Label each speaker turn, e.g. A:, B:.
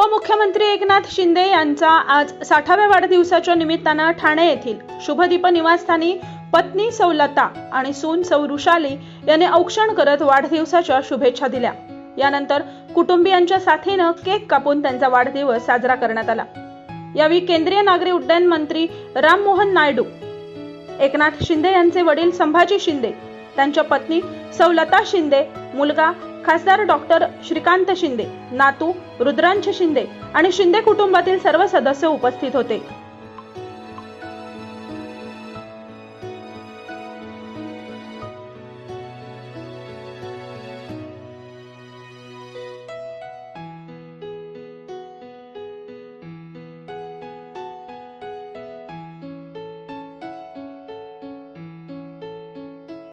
A: उपमुख्यमंत्री एकनाथ शिंदे यांचा आज साठाव्या वाढदिवसाच्या निमित्तानं ठाणे येथील शुभदीप निवासस्थानी पत्नी सौलता आणि सून सौ रुशाली यांनी औक्षण करत वाढदिवसाच्या शुभेच्छा दिल्या. यानंतर कुटुंबियांच्या साथीनं केक कापून त्यांचा वाढदिवस साजरा करण्यात आला. यावेळी केंद्रीय नागरी उड्डयन मंत्री राममोहन नायडू एकनाथ शिंदे यांचे वडील संभाजी शिंदे त्यांच्या पत्नी सौलता शिंदे मुलगा खासदार डॉक्टर श्रीकांत शिंदे नातू रुद्रांश शिंदे आणि शिंदे कुटुंबातील सर्व सदस्य उपस्थित होते.